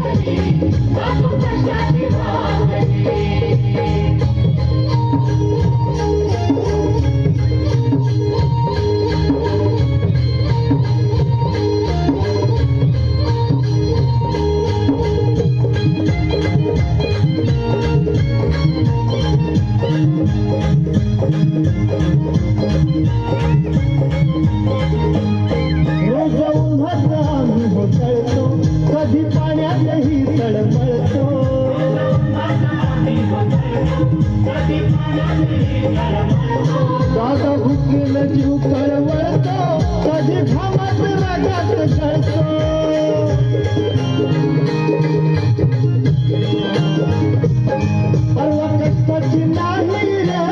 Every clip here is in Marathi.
रोज दादा भुकेल जीव कळवळतो. कधी घामात रागात कळतो परवा कष्टाची नाही रे.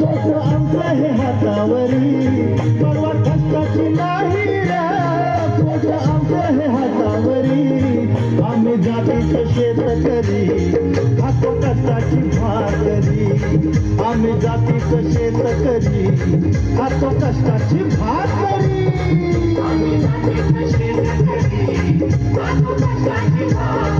तोच हे हातावरी. परवा कष्टाची नाही रे. तोच हे हातावरी. आम्ही जातीच शेतकरी खातो कष्टाची भाकरी आम्ही जातीच शेतकरी खातो कष्टाची भाकरी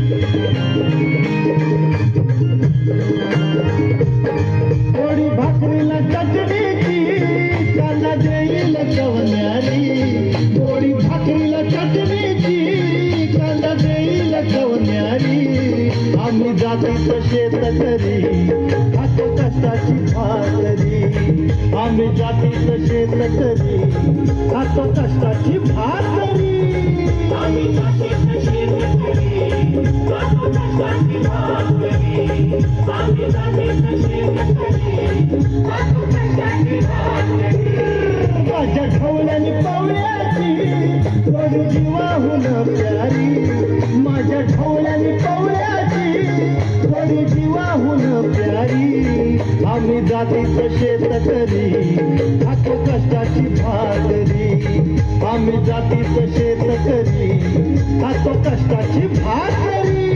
आम्ही जातीच शेतकरी खातो कष्टाची भाकरी आम्ही जातीच शेतकरी खातो कष्टाची भाकरी माझ्या ढवळ्याने पावल्याची जीवाहून प्या जीवाहून जाती आम्ही जातीच शेतकरी खातो कष्टाची भाकरी. आम्ही जातीच शेतकरी खातो कष्टाची भाकरी.